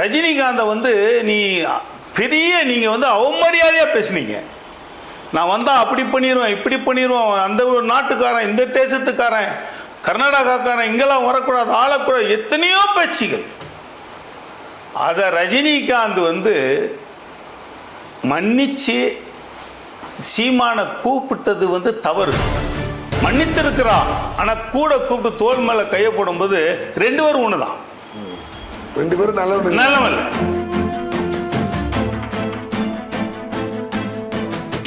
ரஜினிகாந்தை வந்து நீ பெரிய நீங்கள் வந்து அவமரியாதையாக பேசுனீங்க. நான் வந்தால் அப்படி பண்ணிடுவேன் இப்படி பண்ணிடுவோம் அந்த ஒரு நாட்டுக்காரன் இந்த தேசத்துக்காரன் கர்நாடகாக்காரன் இங்கெல்லாம் வரக்கூடாது ஆளக்கூடாது எத்தனையோ பேச்சுகள். அதை ரஜினிகாந்த் வந்து மன்னிச்சு சீமானை கூப்பிட்டது வந்து தவறு. மன்னித்திருக்கிறான். ஆனால் கூட கூப்பிட்டு தோல் மேலே கையை போடும்போது ரெண்டு பேரும் ஒன்று தான் ரெண்டு பேரும் நல்லவனுங்க நல்லவல்ல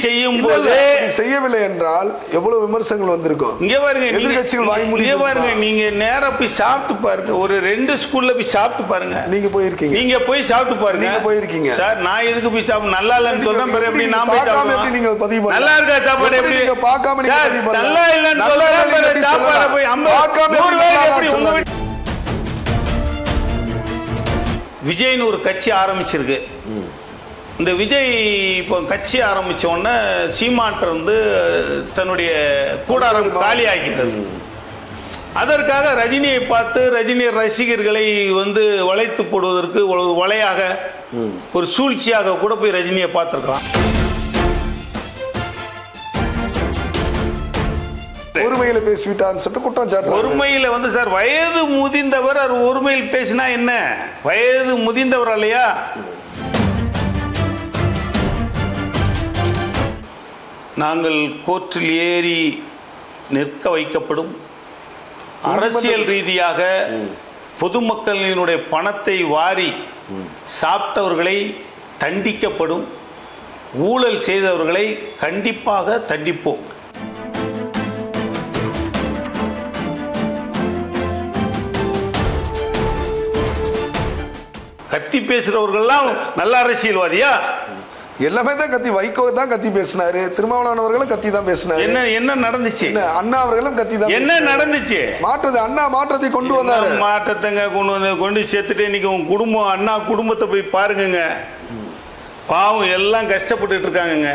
செய்யும் போது செய்யவில்லை என்றால் எவ்வளவு விமர்சனங்கள் வந்திருக்கும் இங்க பாருங்க எதிர்க்கட்சிகள் வாய் இங்க பாருங்க. நீங்க நேரா போய் சாப்பிட்டு பாருங்க ஒரு ரெண்டு ஸ்கூல்ல போய் சாப்பிட்டு பாருங்க நீங்க போயிருக்கீங்க நீங்க போய் சாப்பிட்டு பாருங்க நீங்க போயிருக்கீங்க. சார் நான் எதுக்கு போய் சாப்பிட நல்லா இல்லைன்னு பிறகு எப்படி நான் போய் சாப்பிடுவேன்? எப்படி நீங்க பதிவு? நல்லா இருக்கா சாப்பாடு எப்படி நீங்க பார்க்காம நீங்க? நல்லா இல்லைன்னு எப்படி சாப்பாடை? போய் ஐம்பது பார்க்காம எப்படி உங்க விஜய்னு ஒரு கட்சி ஆரம்பிச்சிருக்கு. இந்த விஜய் இப்போ கட்சி ஆரம்பிச்ச உடனே சீமான்ட்ட இருந்து தன்னுடைய கூடாரம் காலி ஆகிறது அதற்காக ரஜினியை பார்த்து ரஜினி ரசிகர்களை வந்து வளைத்து போடுவதற்கு ஒரு வலையாக ஒரு சூழ்ச்சியாக கூட போய் ரஜினியை பார்த்துருக்கலாம். ஒருமையில பேசிவிட்டார்னு சொல்லிட்டு குற்றம் சாட்டுறாங்க ஒருமையில் வந்து சார் வயது முதிர்ந்தவர் அவர் ஒருமையில் பேசினா என்ன? வயது முதிர்ந்தவர் இல்லையா நாங்கள் கோர்ட்டில் ஏறி நிற்க வைக்கப்படும் அரசியல் ரீதியாக பொதுமக்களினுடைய பணத்தை வாரி சாப்பிட்டவர்களை தண்டிக்கப்படும் ஊழல் செய்தவர்களை கண்டிப்பாக தண்டிப்போம். கத்தி பேசுறவர்கள்லாம் நல்ல அரசியல்வாதியா? எல்லாமே தான் கத்தி வைகோ தான் கத்தி பேசினாரு திருமாவளவன் கத்தி தான் பேசினாரு. என்ன என்ன நடந்துச்சு? என்ன, அண்ணா அவர்களும் கத்தி தான் என்ன. நடந்துச்சு? மாற்றத்தை அண்ணா மாற்றத்தை கொண்டு வந்தாரு. மாற்றத்தைங்க கொண்டு வந்து கொண்டு சேர்த்துட்டு இன்னைக்கு உங்க குடும்பம் அண்ணா குடும்பத்தை போய் பாருங்கங்க. பாவம் எல்லாம் கஷ்டப்பட்டுட்டு இருக்காங்கங்க.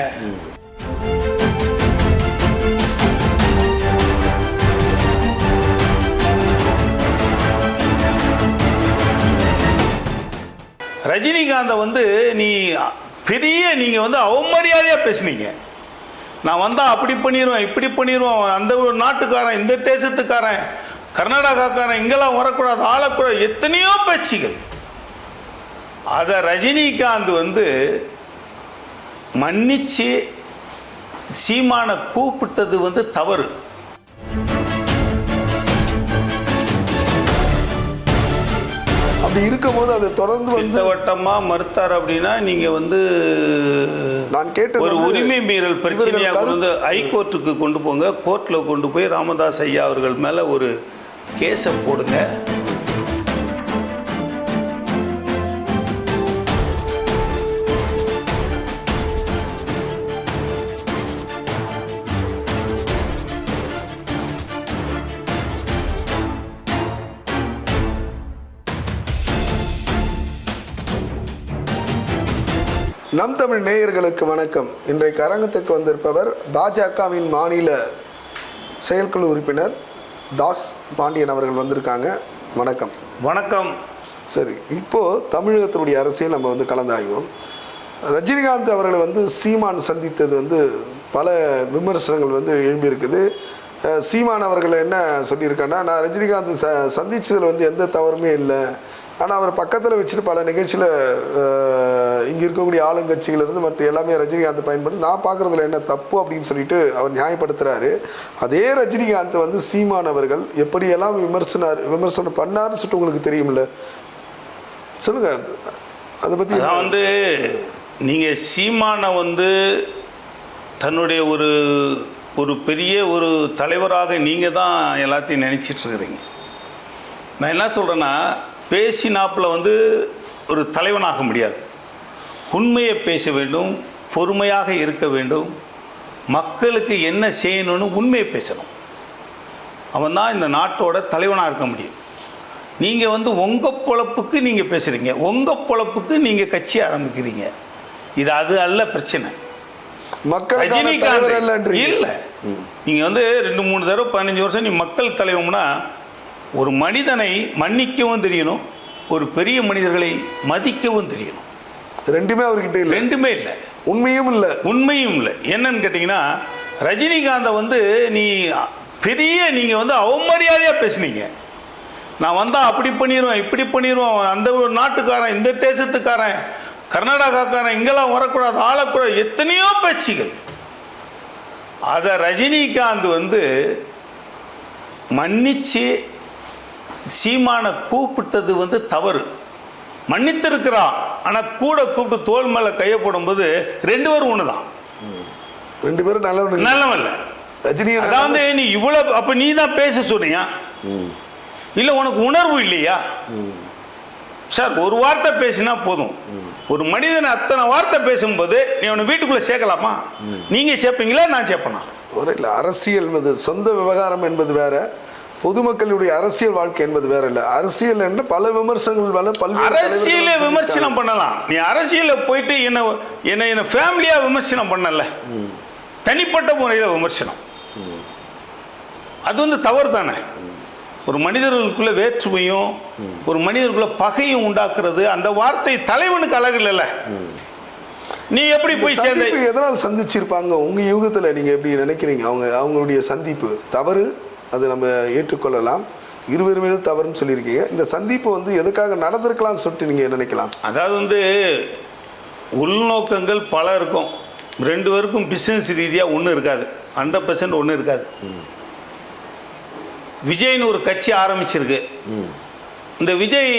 ரஜினிகாந்தை வந்து நீ பெரிய நீங்கள் வந்து அவமரியாதையாக பேசுனீங்க. நான் வந்தால் அப்படி பண்ணிடுவேன் இப்படி பண்ணிடுவோம் அந்த ஒரு நாட்டுக்காரன் இந்த தேசத்துக்காரன் கர்நாடகாக்காரன் இங்கெல்லாம் வரக்கூடாது ஆளக்கூடாது எத்தனையோ பேச்சுகள். அதை ரஜினிகாந்த் வந்து மன்னிச்சு சீமானை கூப்பிட்டது வந்து தவறு. அப்படி இருக்கும்போது அது தொடர்ந்து வந்து திட்டவட்டமா மறுத்தார் அப்படின்னா நீங்க வந்து நான் கேட்டது ஒரு உரிமை மீறல் பிரச்சனையா இவர்கள் கொண்டு வந்து ஹைகோர்ட்டுக்கு கொண்டு போங்க. கோர்ட்ல கொண்டு போய் ராமதாஸ் ஐயா அவர்கள் மேல ஒரு கேஸை போடுங்க. நம் தமிழ் நேயர்களுக்கு வணக்கம். இன்றைக்கு அரங்கத்துக்கு வந்திருப்பவர் பாஜகவின் மாநில செயற்குழு உறுப்பினர் தாஸ் பாண்டியன் அவர்கள் வந்திருக்காங்க. வணக்கம். வணக்கம். சரி இப்போது தமிழகத்தினுடைய அரசியல் நம்ம வந்து கலந்தாய்வோம். ரஜினிகாந்த் அவர்களை வந்து சீமான் சந்தித்தது வந்து பல விமர்சனங்கள் வந்து எழும்பியிருக்குது. சீமான் அவர்கள் என்ன சொல்லியிருக்காங்கன்னா நான் ரஜினிகாந்த் ச சந்திச்சதில் வந்து எந்த தவறுமே இல்லை. ஆனால் அவர் பக்கத்தில் வச்சுட்டு பல நிகழ்ச்சியில் இங்கே இருக்கக்கூடிய ஆளுங்கட்சியிலிருந்து மற்ற எல்லாமே ரஜினிகாந்த் பயன்படுத்தி நான் பார்க்குறதுல என்ன தப்பு அப்படின்னு சொல்லிட்டு அவர் நியாயப்படுத்துகிறாரு அதே ரஜினிகாந்த் வந்து சீமான் அவர்கள் எப்படியெல்லாம் விமர்சனார் விமர்சனம் பண்ணாருன்னு சொல்லிட்டு உங்களுக்கு தெரியுமில்ல சொல்லுங்க அதை பற்றி நான் வந்து நீங்கள் சீமானை வந்து தன்னுடைய ஒரு ஒரு பெரிய ஒரு தலைவராக நீங்கள் தான் எல்லாத்தையும் நினச்சிட்டுருக்கிறீங்க நான் என்ன சொல்கிறேன்னா பேசினாப்புல வந்து ஒரு தலைவனாக முடியாது. உண்மையை பேச வேண்டும் பொறுமையாக இருக்க வேண்டும் மக்களுக்கு என்ன செய்யணும்னு உண்மையை பேசணும். அவன் தான் இந்த நாட்டோட தலைவனாக இருக்க முடியும். நீங்கள் வந்து உங்கள் பொழப்புக்கு நீங்கள் பேசுகிறீங்க உங்கள் பொழப்புக்கு நீங்கள் கட்சி ஆரம்பிக்கிறீங்க. இது அது அல்ல பிரச்சனை. தலைவர் அல்லன்றீங்க. இல்லை. நீங்கள் வந்து ரெண்டு மூணு தடவை பதினஞ்சு வருஷம் நீ மக்கள் தலைவம்னா ஒரு மனிதனை மன்னிக்கவும் தெரியணும் ஒரு பெரிய மனிதர்களை மதிக்கவும் தெரியணும். ரெண்டுமே அவர்கிட்ட இல்லை. ரெண்டுமே இல்லை. உண்மையும் இல்லை. உண்மையும் இல்லை. என்னன்னு கேட்டிங்கன்னா ரஜினிகாந்தை வந்து நீ பெரிய நீங்கள் வந்து அவமரியாதையாக பேசுனீங்க. நான் வந்தால் அப்படி பண்ணிடுவேன் இப்படி பண்ணிடுவேன் அந்த ஒரு நாட்டுக்காரன் இந்த தேசத்துக்காரன் கர்நாடகாக்காரன் இங்கெல்லாம் வரக்கூடாது ஆளக்கூடாது எத்தனையோ பேச்சுகள். அதை ரஜினிகாந்த் வந்து மன்னிச்சு சீமானை கூப்பிட்டது வந்து தவறு. மன்னித்திருக்கிறான் ஆனால் கூட கூப்பிட்டு தோல் மேலே கையை போடும்போது ரெண்டு பேரும் ஒன்று தான் ரெண்டு பேரும் நல்லவன் இல்லை. ரஜினியை அதாவது நீ இவ்வளவு அப்ப நீ தான் பேச சொன்னியா? இல்ல உனக்கு உணர்வு இல்லையா? சார் ஒரு வார்த்தை பேசினா போதும். ஒரு மனிதன் அத்தனை வார்த்தை பேசும்போது நீ அவனை வீட்டுக்குள்ள சேர்க்கலாமா? நீங்க சேர்ப்பீங்களா? நான் சேர்ப்பனா? இல்லை அரசியல் என்பது சொந்த விவகாரம் என்பது வேற. பொதுமக்களுடைய அரசியல் வாழ்க்கை என்பது வேற இல்லை அரசியல் என்ற பல விமர்சனங்கள் மேல பல்வேறு அரசியலை விமர்சனம் பண்ணலாம். நீ அரசியல போயிட்டு என்ன என்ன என்ன ஃபேமிலியா விமர்சனம் பண்ணல. தனிப்பட்ட முறையில் விமர்சனம். அது வந்து தவறு தானே ஒரு மனிதர்களுக்குள்ள வேற்றுமையும் ஒரு மனிதருக்குள்ள பகையும் உண்டாக்குறது அந்த வார்த்தை தலைவனுக்கு அழகு இல்லைல்ல. நீ எப்படி போய் சேர்ந்த சந்திப்பு எதனால் சந்திச்சிருப்பாங்க? உங்க யுகத்துல நீங்க எப்படி நினைக்கிறீங்க? அவங்க அவங்களுடைய சந்திப்பு தவறு அது நம்ம ஏற்றுக்கொள்ளலாம். இருவருமே தவறுன்னு சொல்லியிருக்கீங்க. இந்த சந்திப்பு வந்து எதுக்காக நடந்திருக்கலாம்னு சொல்லிட்டு நீங்க நினைக்கலாம்? அதாவது வந்து உள்நோக்கங்கள் பல இருக்கும். ரெண்டு பேருக்கும் பிஸ்னஸ் ரீதியாக ஒன்றும் இருக்காது. ஹண்ட்ரட் பர்சன்ட் ஒன்றும் இருக்காது. விஜய்னு ஒரு கட்சி ஆரம்பிச்சிருக்கு. இந்த விஜய்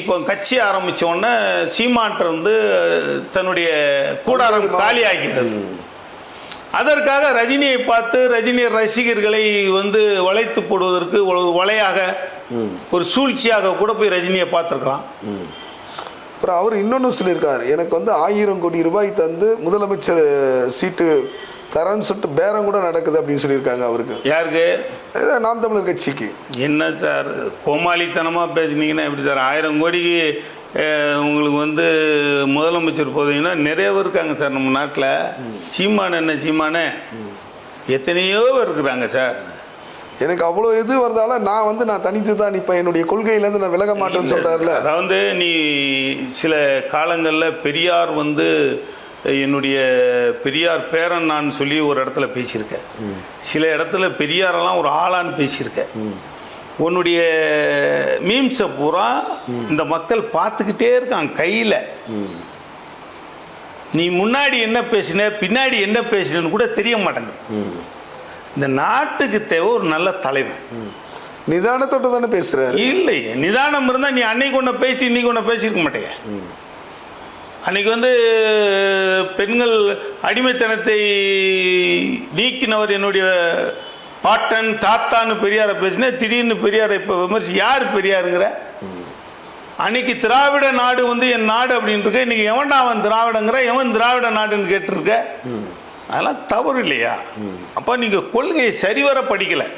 இப்போ கட்சி ஆரம்பிச்ச உடனே சீமான்ட்ட வந்து தன்னுடைய கூடாரம் காலி ஆகிறது அதற்காக ரஜினியை பார்த்து ரஜினி ரசிகர்களை வந்து வளைத்து போடுவதற்கு ஒரு வலையாக ஒரு சூழ்ச்சியாக கூட போய் ரஜினியை பார்த்துருக்கலாம். அப்புறம் அவர் இன்னொன்று சொல்லியிருக்காரு. எனக்கு வந்து ஆயிரம் கோடி ரூபாய் தந்து முதலமைச்சர் சீட்டு தரேன்னு சொல்லிட்டு பேரம் கூட நடக்குது அப்படின்னு சொல்லியிருக்காங்க அவருக்கு. யாருக்கு? நாம் தமிழர் கட்சிக்கு. என்ன சார் கோமாளித்தனமாக பேசுனீங்கன்னா எப்படி சார்? ஆயிரம் கோடிக்கு உங்களுக்கு வந்து முதலமைச்சர் போதீங்கன்னா நிறைய பேர் இருக்காங்க சார் நம்ம நாட்டில். சீமான் என்ன சீமானே? எத்தனையோ பேர் இருக்கிறாங்க சார். எனக்கு அவ்வளோ இது வந்தாலும் நான் வந்து நான் தனித்து தான் நிற்பேன் என்னுடைய கொள்கையிலேருந்து நான் விலக மாட்டேன்னு சொல்கிறாருல அதாவது நீ சில காலங்களில் பெரியார் வந்து என்னுடைய பெரியார் பேரன் நான் சொல்லி ஒரு இடத்துல பேசியிருக்கேன். சில இடத்துல பெரியாரெல்லாம் ஒரு ஆளான்னு பேசியிருக்கேன். உன்னுடைய மீம்ஸை பூரா இந்த மக்கள் பார்த்துக்கிட்டே இருக்காங்க கையில். நீ முன்னாடி என்ன பேசின பின்னாடி என்ன பேசினன்னு கூட தெரிய மாட்டேங்குது. இந்த நாட்டுக்கு தேவை ஒரு நல்ல தலைவன். நிதானத்தோட தானே பேசுகிறாரு இல்லையே நிதானம் இருந்தால் நீ அன்னைக்கு ஒன்று பேசி இன்னைக்கு ஒன்று பேசியிருக்க மாட்டேங்க அன்னைக்கு வந்து பெண்கள் அடிமைத்தனத்தை நீக்கினவர் என்னுடைய பாட்டன் தாத்தான்னு பெரியாரை பேசினேன் திடீர்னு பெரியாரை இப்போ விமர்சி யார் பெரியாருங்கிற? அன்னைக்கு திராவிட நாடு வந்து என் நாடு அப்படின்னு இருக்க இன்னைக்கு எவன்டா அவன் திராவிடங்கிற எவன் திராவிட நாடுன்னு கேட்டிருக்க? அதெல்லாம் தவறு இல்லையா? அப்போ நீங்கள் கொள்கையை சரிவர படிக்கலை.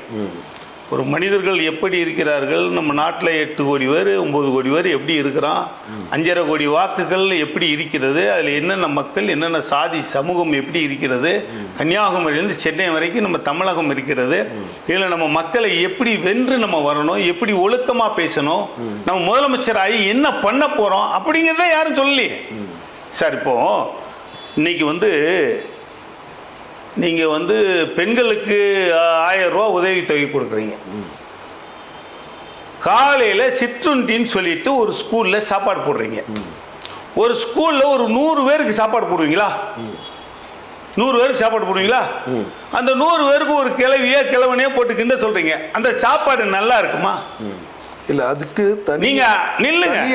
ஒரு மனிதர்கள் எப்படி இருக்கிறார்கள்? நம்ம நாட்டில் எட்டு கோடி பேர் ஒம்பது கோடி பேர் எப்படி இருக்கிறான்? அஞ்சரை கோடி வாக்குகள் எப்படி இருக்கிறது? அதில் என்னென்ன மக்கள் என்னென்ன சாதி சமூகம் எப்படி இருக்கிறது? கன்னியாகுமரியிலேருந்து சென்னை வரைக்கும் நம்ம தமிழகம் இருக்கிறது. இதில் நம்ம மக்களை எப்படி வென்று நம்ம வரணும்? எப்படி ஒழுக்கமாக பேசணும்? நம்ம முதலமைச்சராகி என்ன பண்ண போகிறோம் அப்படிங்கிறத யாரும் சொல்லலையே. சார் இப்போது இன்றைக்கி வந்து நீங்கள் வந்து பெண்களுக்கு ஆ- உதவித்தொகை கொடுக்குறீங்க. காலையில் சிற்றுண்டின்னு சொல்லிட்டு ஒரு ஸ்கூலில் சாப்பாடு போடுறீங்க. ஒரு ஸ்கூலில் ஒரு நூறு பேருக்கு சாப்பாடு போடுவீங்களா? நூறு பேருக்கு சாப்பாடு போடுவீங்களா? அந்த நூறு பேருக்கு ஒரு கிளவியோ கிழவனையோ போட்டு கிண்ட சொல்கிறீங்க அந்த சாப்பாடு நல்லா இருக்குமா? இல்ல அதுக்கு தனி நீங்க நில்லுங்க. தனி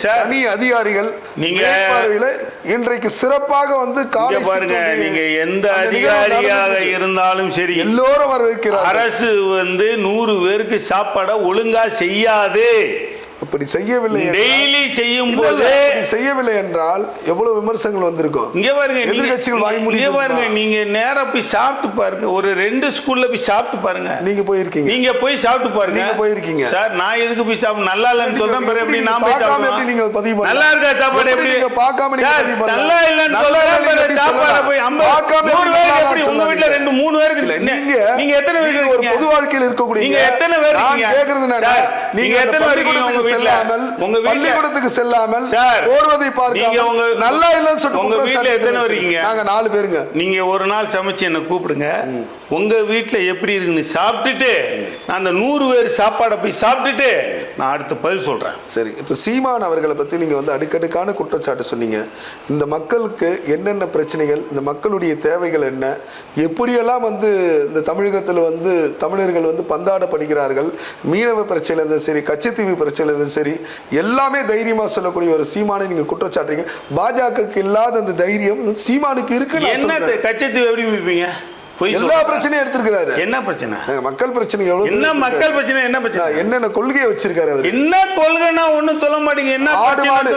சார். தனி அதிகாரிகள் நீங்க- மேற்பார்வையில இன்றைக்கு சிறப்பாக வந்து காலை பாருங்க நீங்க எந்த அதிகாரியாக இருந்தாலும் சரி எல்லோரும் வரவேற்கிறார் அரசு வந்து நூறு பேருக்கு சாப்பாடை ஒழுங்கா செய்யாது அப்படி செய்யவில்லை டெய்லி செய்யும் போது செய்யவில்லை என்றால் எவ்வளவு விமர்சனங்கள் வந்திருக்கும் இங்க பாருங்க எதிர்க்கட்சிகள் வாய் மூடி இங்க பாருங்க. நீங்க நேரா போய் சாப்பிட்டு பாருங்க ஒரு ரெண்டு ஸ்கூல்ல போய் சாப்பிட்டு பாருங்க நீங்க போயிருக்கீங்க நீங்க போய் சாப்பிட்டு பாருங்க நீங்க போயிருக்கீங்க. சார் நான் எதுக்கு போய் சாப்பிட நல்லா இல்லைன்னு சொல்றேன் பிறகு எப்படி நான் போய் சாப்பிடுவேன்? நீங்க பதிவு? நல்லா இருக்கா சாப்பாடு எப்படி நீங்க பார்க்காம நீங்க பதிவு பண்ணலாம்? நல்லா இல்லைன்னு சொல்றேன் சாப்பாடை? போய் பார்க்காம நூறு பேருக்கு எப்படி உங்க வீட்டுல சொல்லாதீங்க. ரெண்டு மூணு பேருக்கு இல்ல நீங்க நீங்க எத்தனை பேர் ஒரு? பொது வாழ்க்கையில் இருக்கக்கூடிய நீங்க எத்தனை பேர் நான்? கேக்குறது சார், நீங்க பள்ளிக்கூடத்துக்கு செல்லாமல் உங்க பள்ளிக்கூடத்துக்கு செல்லாமல் ஓடுவதை உங்க- நல்லா இல்லைன்னு சொல்லிட்டு உங்க சாட்டி எத்தனை. வரீங்க? நாங்க நாலு பேருங்க நீங்க ஒரு நாள் சமைச்சு என்ன கூப்பிடுங்க உங்க வீட்ல எப்படி இருக்குன்னு சாப்பிட்டுட்டு நான் அந்த நூறு பேர் சாப்பாடை போய் சாப்பிட்டுட்டு நான் அடுத்த பதில் சொல்றேன். சரி இப்போ சீமான் அவர்களை பற்றி நீங்கள் வந்து அடுக்கடுக்கான குற்றச்சாட்டு சொன்னீங்க. இந்த மக்களுக்கு என்னென்ன பிரச்சனைகள் இந்த மக்களுடைய தேவைகள் என்ன எப்படியெல்லாம் வந்து இந்த தமிழகத்தில் வந்து தமிழர்கள் வந்து பந்தாடப்படுகிறார்கள் மீனவ பிரச்சனை இருந்தும் சரி கச்சத்தீவு பிரச்சனை இருந்தும் சரி எல்லாமே தைரியமாக சொல்லக்கூடிய ஒரு சீமானை நீங்கள் குற்றச்சாட்டுறீங்க. பாஜகவுக்கு இல்லாத அந்த தைரியம் சீமானுக்கு இருக்குன்னு நான் என்ன. கச்சத்தீவு எப்படி மீட்பீங்க பொய் எல்லா. பிரச்சனையும் எடுத்திருக்கிறாரு. என்ன பிரச்சனை? மக்கள் பிரச்சனை எவ்வளவு என்ன மக்கள் பிரச்சனை என்ன பிரச்சனை? என்னென்ன கொள்கையை வச்சிருக்காரு அவர்? என்ன கொள்கைன்னா ஒண்ணும் சொல்ல மாட்டீங்க. என்ன ஆடு மாடு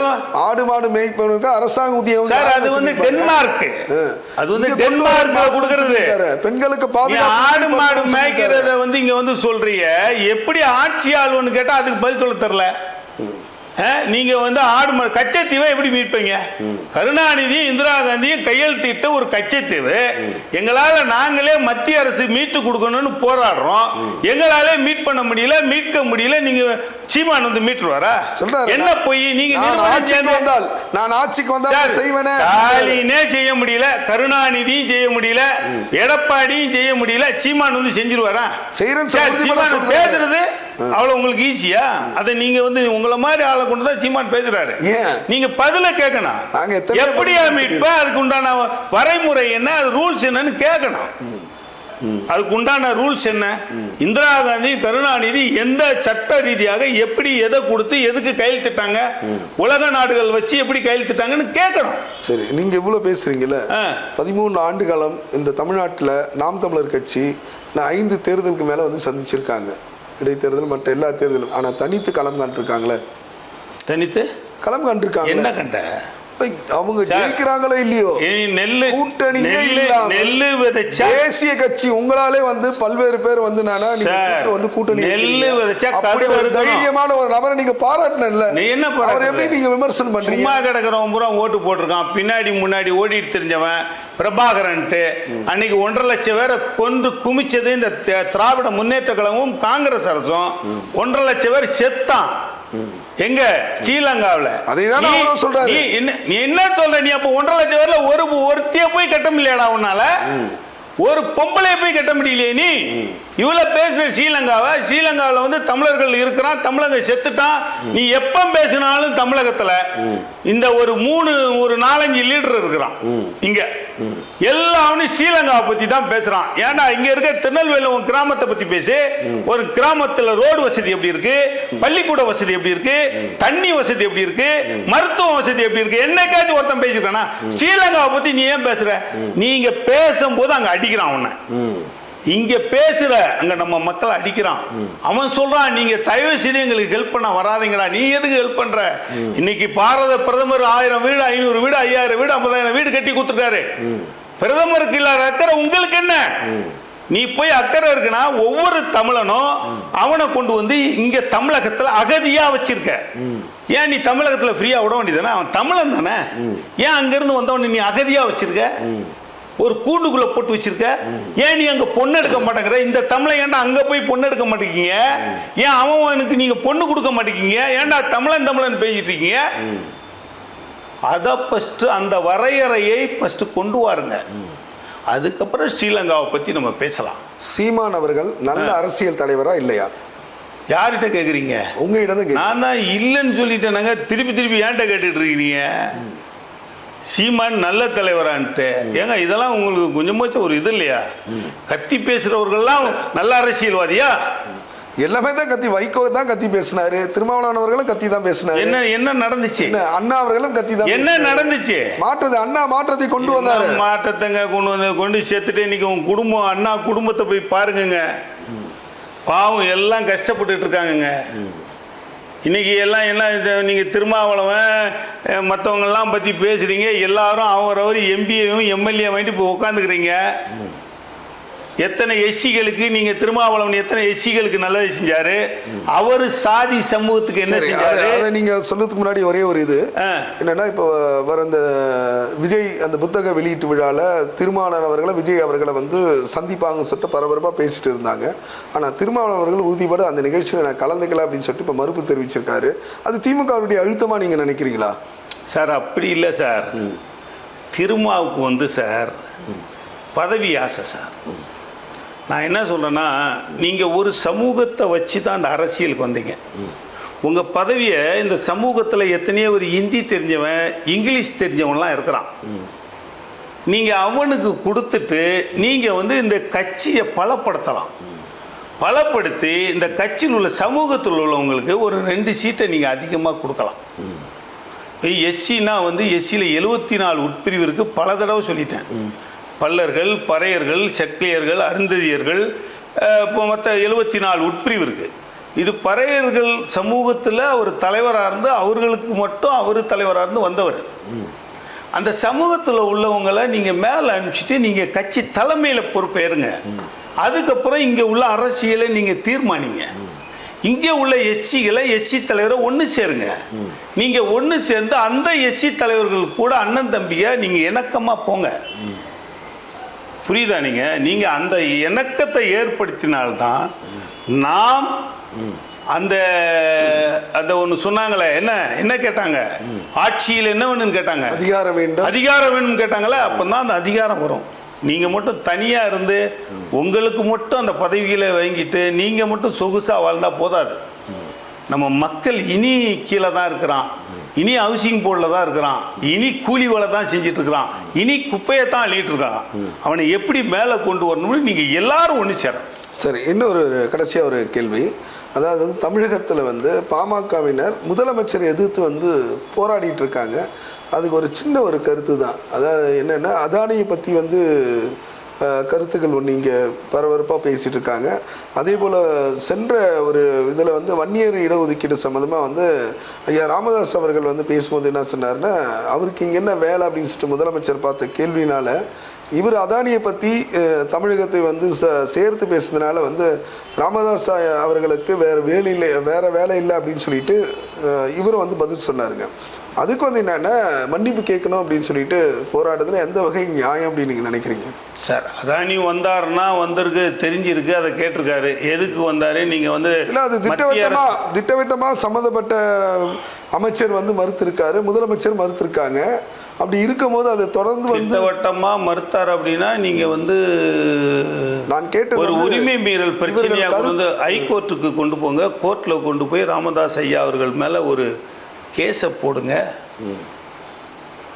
ஆடு மாடு மேய்ப்பவனுக்கு அரசாங்க ஊதியம் சார் அது வந்து டென்மார்க் அது வந்து மாட்டேன்னு கொடுக்கறது. பெண்களுக்கு பாதுகாப்பு ஆடு மாடு மேய்க்கிறத வந்து இங்க வந்து சொல்றீங்க. எப்படி ஆட்சி ஆளுன்னு கேட்டா அதுக்கு பதில் சொல்ல தெரியல. ஆ, நீங்க வந்து ஆடு மாடு கச்சத்தீவை எப்படி மீட்பீங்க? கருணாநிதியும் இந்திரா காந்தியும் கையெழுத்திட்ட ஒரு கச்சத்தீவு. எங்களால நாங்களே மத்திய அரசு மீட்டு கொடுக்கணும்னு போராடுறோம். எங்களாலே மீட் பண்ண முடியல மீட்க முடியல நீங்க சீமான் வந்து மீட்டுருவாரா? சொல்றாரு. என்ன போய்? நீங்க ஆட்சிக்கு வந்தால் நான் ஆட்சிக்கு வந்தால் செய்வேனே. ஸ்டாலினே செய்ய முடியல கருணாநிதியும் செய்ய முடியல எடப்பாடியும் செய்ய முடியல சீமான் வந்து செஞ்சிருவாரா? சொல்றாரு. பேசுறது அவ்வளவு உங்களுக்கு ஈஸியா அதை நீங்க வந்து உங்களை மாதிரி ஆளை கொண்டு தான் சீமான் பேசுறாரு? நீங்க பதில கேட்கணும். எப்படியா மீட்ப? அதுக்கு உண்டான வரைமுறை என்ன? அது ரூல்ஸ் என்னன்னு கேட்கணும். அதுக்கு உண்டான ரூல்ஸ் என்ன? இந்திரா காந்தி கருணாநிதி எந்த சட்ட ரீதியாக எப்படி எதை கொடுத்து எதுக்கு கையெழுத்திட்டாங்க? உலக நாடுகள் வச்சு எப்படி கையெழுத்திட்டாங்கன்னு கேட்கணும். சரி நீங்க இவ்வளவு பேசுறீங்கல்ல. பதிமூணு ஆண்டு காலம் இந்த தமிழ்நாட்டுல நாம் தமிழர் கட்சி ஐந்து தேர்தலுக்கு மேல வந்து சந்திச்சிருக்காங்க. இடைத்தேர்தல் மற்ற எல்லா தேர்தலும். ஆனா தனித்து களம் காண்டிருக்காங்களே தனித்து? களம் காண்டிருக்காங்க என்ன கண்ட? அவங்க. ஜெயிக்கிறாங்களோ இல்லையோ நெல்லு கூட்டணியே நெல்லு விதைச்சா தேசிய கட்சி உங்களாலே வந்து பல்வேறு பேர் வந்து நானா வந்து கூட்டணி நெல்லு. விதைச்சா ஒரு. தைரியமான ஒரு நபரை நீங்க பாராட்டணும்ல நீ என்ன அவர்? எப்படி நீங்க விமர்சனம் பண்றீங்க சும்மா கிடக்கிறவன் பூரா ஓட்டு போட்டிருக்கான் பின்னாடி முன்னாடி ஓடிட்டு தெரிஞ்சவன் பிரபாகரன்ட்டு அன்னைக்கு ஒன்றரை லட்சம் பேரை கொண்டு குமிச்சது இந்த திராவிட முன்னேற்ற கழகமும் காங்கிரஸ் அரசும் ஒன்றரை லட்சம் பேர் செத்தான் எங்க? ஸ்ரீலங்காவில். அதைதானே அவரும் சொல்றாரு. நீ என்ன நீ என்ன சொல்ற? நீ அப்போ ஒன்றரை லட்சம் பேர்ல ஒரு ஒருத்திய போய் கட்ட முடியலடா உன்னால? ஒரு பொம்பளைய போய் கட்ட முடியலையே நீ? இவ்வளவு பேசுற ஸ்ரீலங்காவை? ஸ்ரீலங்காவில் வந்து தமிழர்கள் இருக்கிறான் தமிழக செத்துட்டான். நீ எப்ப பேசினாலும் தமிழகத்துல இந்த ஒரு மூணு ஒரு நாலஞ்சு லீடர் இருக்கிறான். இங்க. எல்லாவனும் ஸ்ரீலங்காவை பத்தி தான் பேசுறான். ஏன்னா இங்க இருக்க திருநெல்வேலி உன் கிராமத்தை பத்தி பேசு. ஒரு கிராமத்துல ரோடு வசதி எப்படி இருக்கு? பள்ளிக்கூட வசதி எப்படி இருக்கு? தண்ணி வசதி எப்படி இருக்கு? மருத்துவ வசதி எப்படி இருக்கு? என்னைக்காச்சும் ஒருத்தன் பேசிருக்கானா ஸ்ரீலங்காவை பத்தி நீ ஏன் பேசுற? நீங்க பேசும்போது அங்க அடிக்கிறான் உன்னை. இங்க பேசுற அங்க நம்ம மக்களை அடிக்கிறான். அவன் சொல்றான் நீங்க தயவு செய்து எங்களுக்கு ஹெல்ப் பண்ண வராதீங்கடா. நீ எதுக்கு ஹெல்ப் பண்ற? இன்னைக்கு பாரத பிரதமர் ஆயிரம் வீடு ஐநூறு வீடு ஐயாயிரம் வீடு ஐம்பதாயிரம் வீடு கட்டி கொடுத்துருக்காரு பிரதமருக்கு இல்லாத அக்கறை உங்களுக்கு என்ன? நீ போய் அக்கறை இருக்குன்னா ஒவ்வொரு தமிழனும் அவனை கொண்டு வந்து இங்க தமிழகத்துல அகதியா வச்சிருக்க. ஏன் நீ தமிழகத்துல ஃப்ரீயா விட வேண்டியதானே அவன் தமிழன் தானே? ஏன் அங்கிருந்து வந்தவனை நீ அகதியா வச்சிருக்க? ஒரு கூண்டுக்குள்ள போட்டு வச்சிருக்க. ஏன் நீ அங்க பொண்ணு எடுக்க மாட்டேங்கிற? இந்த தமிழை ஏன்டா அங்க போய் பொண்ணு எடுக்க மாட்டேங்கிங்க ஏன் அவனுக்கு நீங்க பொண்ணு கொடுக்க மாட்டேங்கிங்க ஏன்டா தமிழன் தமிழன் பேசிட்டு இருக்கீங்க? அதை ஃபஸ்ட்டு அந்த வரையறையை ஃபஸ்ட்டு கொண்டு வாருங்க. அதுக்கப்புறம் ஸ்ரீலங்காவை பற்றி நம்ம பேசலாம். சீமான் அவர்கள் நல்ல அரசியல் தலைவரா இல்லையா? யார்கிட்ட கேட்குறீங்க உங்ககிட்ட தான். நான் தான் இல்லைன்னு சொல்லிட்டேனாங்க. திருப்பி திருப்பி ஏன்ட்ட கேட்டுட்டு இருக்கீங்க? சீமான் நல்ல தலைவரான்ட்டு. ஏங்க இதெல்லாம் உங்களுக்கு கொஞ்சமாச்சும் ஒரு இது இல்லையா? கத்தி பேசுறவர்கள்லாம் நல்ல அரசியல்வாதியா? எல்லாமே தான் கத்தி வைகோ தான் கத்தி பேசினாரு திருமாவளவன் அவர்களும் கத்தி தான் பேசினாரு. என்ன என்ன நடந்துச்சு? என்ன, அண்ணா அவர்களும் கத்தி தான் என்ன. நடந்துச்சு? மாற்றத்தை அண்ணா மாற்றத்தை கொண்டு வந்தாரு. மாற்றத்தைங்க கொண்டு வந்து கொண்டு சேர்த்துட்டு இன்னைக்கு உங்க குடும்பம் அண்ணா குடும்பத்தை போய் பாருங்கங்க. பாவம் எல்லாம் கஷ்டப்பட்டுட்டு இருக்காங்கங்க. இன்றைக்கி எல்லாம் என்ன இது நீங்கள் திருமாவளவன் அஹ், பற்றி பேசுகிறீங்க எல்லாரும் அவரவர் எம்பியையும் எம்எல்ஏ வாங்கிட்டு இப்போ உட்காந்துக்கிறீங்க எத்தனை எஸ்சிகளுக்கு நீங்க திருமாவளவன் எத்தனை எஸ்சிகளுக்கு நல்லது செஞ்சாரு? அவர் சாதி சமூகத்துக்கு என்ன சரி, செஞ்சாரு? அதை- நீங்க சொல்றதுக்கு முன்னாடி ஒரே ஒரு இது. என்னன்னா இப்போ வர அந்த விஜய் அந்த புத்தக வெளியீட்டு விழால திருமாவளவன் அவர்களை விஜய் அவர்களை வந்து சந்திப்பாங்கன்னு சொல்லிட்டு பரபரப்பா பேசிட்டு இருந்தாங்க. ஆனா திருமாவளவன் அவர்கள் உறுதிப்பட அந்த நிகழ்ச்சியில் நான் கலந்துக்கல அப்படின்னு சொல்லிட்டு இப்போ மறுப்பு தெரிவிச்சிருக்காரு. அது திமுகவுடைய அழுத்தமா நீங்க நினைக்கிறீங்களா? சார் அப்படி இல்லை சார். திருமாவுக்கு வந்து சார் பதவி ஆசை சார். நான் என்ன சொல்கிறேன்னா நீங்கள் ஒரு சமூகத்தை வச்சு தான் அந்த அரசியலுக்கு வந்தீங்க. உங்கள் பதவியை இந்த சமூகத்தில் எத்தனையோ ஒரு ஹிந்தி தெரிஞ்சவன் இங்கிலீஷ் தெரிஞ்சவன்லாம் இருக்கிறான். நீங்கள் அவனுக்கு கொடுத்துட்டு நீங்கள் வந்து இந்த கட்சியை பலப்படுத்தலாம். பலப்படுத்தி இந்த கட்சியில் உள்ள சமூகத்தில் உள்ளவங்களுக்கு ஒரு ரெண்டு சீட்டை நீங்கள் அதிகமாக கொடுக்கலாம். எஸ்சின்னா வந்து எஸ்சியில் எழுபத்தி நாலு உட்பிரிவு இருக்குது பல தடவை சொல்லிட்டேன். பல்லர்கள் பறையர்கள் செக்கிலியர்கள் அருந்ததியர்கள் இப்போ மற்ற எழுபத்தி நாலு உட்பிரிவு இருக்குது இது பறையர்கள் சமூகத்தில் அவர் தலைவராக இருந்து அவர்களுக்கு மட்டும் அவர் தலைவராக இருந்து வந்தவர். அந்த சமூகத்தில் உள்ளவங்களை நீங்கள் மேலே அனுப்பிச்சிட்டு நீங்கள் கட்சி தலைமையில் பொறுப்பேறுங்க. அதுக்கப்புறம் இங்கே உள்ள அரசியலை நீங்கள் தீர்மானிங்க. இங்கே உள்ள எஸ்சிகளை எஸ்சி தலைவரை ஒன்று சேருங்க. நீங்கள் ஒன்று சேர்ந்து அந்த எஸ்சி தலைவர்கள் கூட அண்ணன் தம்பியை நீங்கள் இணக்கமாக போங்க. புரியுதா நீங்கள் நீங்கள் அந்த இணக்கத்தை ஏற்படுத்தினால்தான் நாம் அந்த அந்த ஒன்று சொன்னாங்களே என்ன என்ன கேட்டாங்க? ஆட்சியில் என்ன வேணும்னு கேட்டாங்க? அதிகாரம் வேண்டும். அதிகாரம் வேணும்னு கேட்டாங்களே அப்போ தான் அந்த அதிகாரம் வரும். நீங்கள் மட்டும் தனியாக இருந்து உங்களுக்கு மட்டும் அந்த பதவிகளை வாங்கிட்டு நீங்கள் மட்டும் சொகுசாக வாழ்ந்தால் போதாது. நம்ம மக்கள் இனி கீழே தான் இருக்கிறான். இனி ஹவுசிங் போர்டில் தான் இருக்கிறான். இனி கூலி வேலை தான் செஞ்சுட்டு இருக்கிறான் இனி குப்பையை தான் அள்ளிட்டு இருக்கான் அவனை எப்படி மேலே கொண்டு வரணும்னு நீங்கள் எல்லாரும் ஒன்று சேரும் சரி இன்னொரு கடைசியாக ஒரு கேள்வி. அதாவது வந்து தமிழகத்தில் வந்து பாமகவினர் முதலமைச்சரை எதிர்த்து வந்து போராடிட்டு இருக்காங்க அதுக்கு ஒரு சின்ன ஒரு கருத்து தான் அதாவது என்னென்னா அதானியை பற்றி வந்து கருத்துக்கள் ஒன்று இங்கே பரபரப்பாக பேசிகிட்டு இருக்காங்க. அதே போல் சென்ற ஒரு இதில் வந்து வன்னியர் இடஒதுக்கீடு சம்மந்தமாக வந்து ஐயா ராமதாஸ் அவர்கள் வந்து பேசும்போது என்ன சொன்னார்னா அவருக்கு இங்கே என்ன வேலை? அப்படின்னு சொல்லிட்டு முதலமைச்சர் பார்த்த கேள்வினால் இவர் அதானியை பற்றி தமிழகத்தை வந்து ச சேர்த்து பேசுனதுனால வந்து ராமதாஸ் அவர்களுக்கு வேறு வேலை இல்லை வேறு வேலை இல்லை அப்படின்னு சொல்லிட்டு இவரும் வந்து பதில் சொன்னாருங்க. அதுக்கு வந்து என்னென்னா மன்னிப்பு கேட்கணும் அப்படின்னு சொல்லிட்டு போராடுறதுல எந்த வகை நியாயம் அப்படின்னு நீங்கள் நினைக்கிறீங்க? சார் அதானி வந்தாருன்னா வந்திருக்கு தெரிஞ்சிருக்கு அதை கேட்டிருக்காரு. எதுக்கு வந்தாரு? நீங்கள் வந்து இல்லை அது மத்திய திட்டவட்டமா அரசு- திட்டவட்டமாக சம்மந்தப்பட்ட அமைச்சர் வந்து மறுத்திருக்காரு முதலமைச்சர் மறுத்திருக்காங்க. அப்படி இருக்கும்போது அதை தொடர்ந்து வந்து திட்டவட்டமா மறுத்தார் அப்படின்னா நீங்க வந்து நான் கேட்டது ஒரு உரிமை மீறல் பிரச்சனையா இவர்கள் கொண்டு வந்து ஹைகோர்ட்டுக்கு கொண்டு போங்க. கோர்ட்ல கொண்டு போய் ராமதாஸ் ஐயா அவர்கள் மேல ஒரு கேஸை போடுங்க.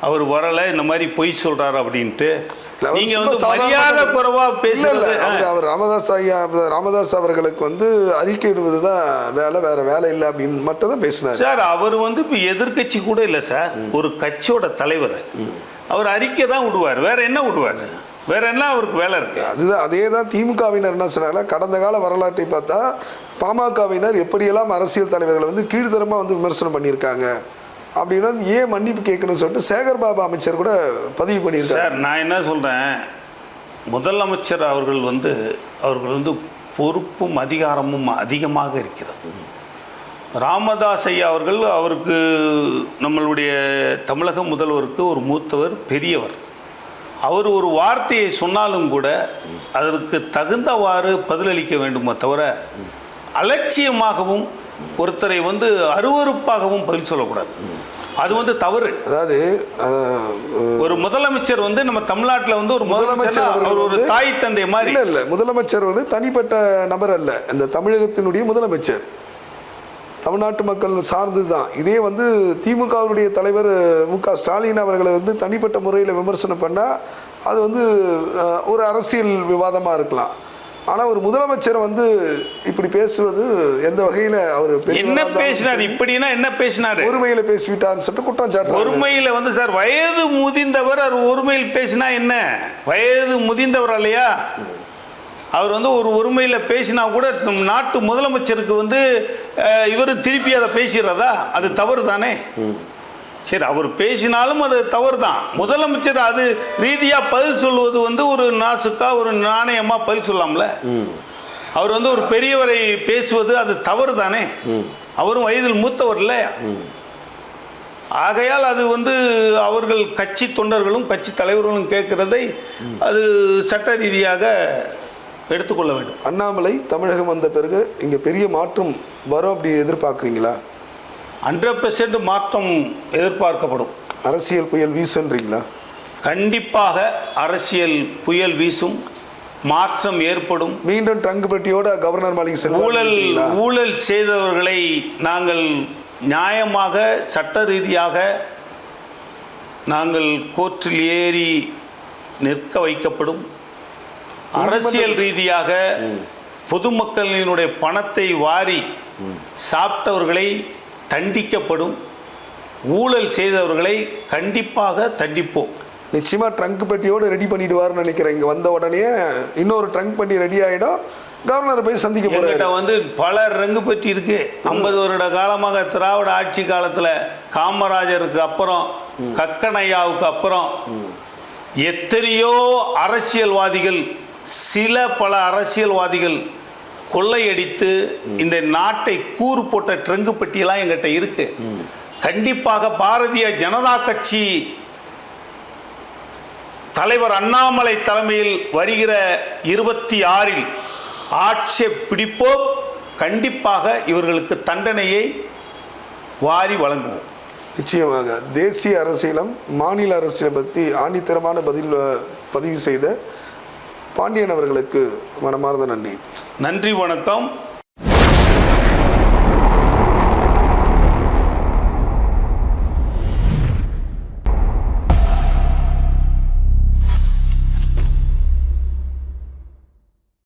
அவர் வரல இந்த மாதிரி பொய் சொல்றாரு அப்படின்ட்டு. நீங்க வந்து மரியாதை குறைவா பேசுறது அவர் ராமதாஸ் ஐயா ராமதாஸ் அவர்களுக்கு வந்து அறிக்கை இடுவது தான் வேலை வேற வேலை இல்லை அப்படின்னு மட்டும் தான் பேசினார். சார் அவர் வந்து இப்போ எதிர்க்கட்சி கூட இல்லை சார். ஒரு கட்சியோட தலைவர். அவர் அறிக்கை தான் விடுவார். வேற என்ன விடுவார்? வேற என்ன அவருக்கு வேலை இருக்கு? அதுதான் அதே தான் திமுகவினர் என்ன சொன்னாங்க கடந்த கால வரலாற்றை பார்த்தா பாமகவினர் எப்படியெல்லாம் அரசியல் தலைவர்களை வந்து கீழ்த்தரமாக வந்து விமர்சனம் பண்ணியிருக்காங்க அப்படின்னு வந்து ஏன் மன்னிப்பு கேட்கணும்னு சொல்லிட்டு சேகர்பாபு அமைச்சர் கூட பதிவு பண்ணியிருக்காரு. சார் நான் என்ன சொல்கிறேன் முதலமைச்சர் அவர்கள் வந்து அவர்கள் வந்து பொறுப்பும் அதிகாரமும் அதிகமாக இருக்கிறது. ராமதாஸ் ஐயா அவர்கள் அவருக்கு நம்மளுடைய தமிழக முதல்வருக்கு ஒரு மூத்தவர் பெரியவர். அவர் ஒரு வார்த்தையை சொன்னாலும் கூட அதற்கு தகுந்தவாறு பதிலளிக்க வேண்டுமே தவிர அலட்சியமாகவும் ஒருத்தரை வந்து அருவருப்பாகவும் பதில் சொல்லக்கூடாது. அது வந்து தவறு. அதாவது ஒரு முதலமைச்சர் வந்து நம்ம தமிழ்நாட்டில் வந்து ஒரு முதலமைச்சர் ஒரு தாய் தந்தை மாதிரி. இல்ல இல்ல. முதலமைச்சர் வந்து தனிப்பட்ட நபர் அல்ல. இந்த தமிழகத்தினுடைய முதலமைச்சர். தமிழ்நாட்டு மக்கள் சார்ந்தது தான். இதே வந்து திமுகவுடைய தலைவர் மு க ஸ்டாலின் அவர்களை வந்து தனிப்பட்ட முறையில் விமர்சனம் பண்ணால் அது வந்து ஒரு அரசியல் விவாதமாக இருக்கலாம். ஆனால் ஒரு முதலமைச்சர் வந்து இப்படி பேசுவது எந்த வகையில் அவர் என்ன பேசினார்? இப்படின்னா என்ன பேசினாரு? ஒருமையில் பேசிவிட்டார்னு சொல்லிட்டு குற்றம் சாட்டுறாரு. ஒருமையில வந்து சார் வயது முதிர்ந்தவர் அவர் ஒருமையில் பேசினா என்ன? வயது முதிர்ந்தவர் இல்லையா? அவர் வந்து ஒரு ஒருமையில் பேசினா கூட நாட்டு முதலமைச்சருக்கு வந்து இவர் திருப்பி அதை பேசிடுறதா? அது தவறு தானே சரி அவர் பேசினாலும் அது தவறு தான் முதலமைச்சர் அது ரீதியாக பதில் சொல்வது வந்து ஒரு நாசுக்கா ஒரு நாணயமாக பதில் சொல்லலாம்ல அவர் வந்து ஒரு பெரியவரை பேசுவது அது தவறு தானே அவரும் வயதில் மூத்தவர் இல்லையா? ஆகையால் அது வந்து அவர்கள் கட்சி தொண்டர்களும் கட்சி தலைவர்களும் கேட்கிறதை அது சட்ட ரீதியாக எடுத்துக்கொள்ள வேண்டும். அண்ணாமலை தமிழகம் வந்த பிறகு இங்கே பெரிய மாற்றம் வரும் அப்படி எதிர்பார்க்குறீங்களா? ஹண்ட்ரட் பெர்சன்ட் மாற்றம் எதிர்பார்க்கப்படும். அரசியல் புயல் வீசுன்றீங்களா? கண்டிப்பாக அரசியல் புயல் வீசும் மாற்றம் ஏற்படும். மீண்டும் ட்ரங்க் பெட்டியோட கவர்னர் மாளிகை செல்வார் ஊழல்? ஊழல் செய்தவர்களை நாங்கள் நியாயமாக சட்ட ரீதியாக நாங்கள் கோர்ட்டில் ஏறி நிற்க வைக்கப்படும். அரசியல் ரீதியாக பொதுமக்களினுடைய பணத்தை வாரி சாப்பிட்டவர்களை தண்டிக்கப்படும். ஊழல் செய்தவர்களை கண்டிப்பாக தண்டிப்போம். நிச்சயமா ட்ரங்க் பெட்டியோட ரெடி பண்ணிடுவார்னு நினைக்கிறேன். இங்க வந்த உடனே இன்னொரு ட்ரங்க் பெட்டி ரெடி ஆயிடும். கவர்னர் போய் சந்திக்க எங்கிட்ட வந்து பல ரங்கு பெட்டி இருக்கு. ஐம்பது வருட காலமாக திராவிட ஆட்சி காலத்தில் காமராஜருக்கு அப்புறம் கக்கனையாவுக்கு அப்புறம் எத்தனையோ அரசியல்வாதிகள் சில பல அரசியல்வாதிகள் கொள்ளையடித்து இந்த நாட்டை கூறு போட்ட ட்ரங்கு பெட்டியெல்லாம் எங்கிட்ட இருக்கு. கண்டிப்பாக பாரதிய ஜனதா கட்சி தலைவர் அண்ணாமலை தலைமையில் வருகிற இருபத்தி ஆறில் ஆட்சியை பிடிப்போம். கண்டிப்பாக இவர்களுக்கு தண்டனையை வாரி வழங்குவோம். நிச்சயமாக தேசிய அரசியலும் மாநில அரசியலை பற்றி ஆணித்தரமான பதில் பதிவு செய்த பாண்டியன் அவர்களுக்கு மனமார்ந்த நன்றி. நன்றி வணக்கம்.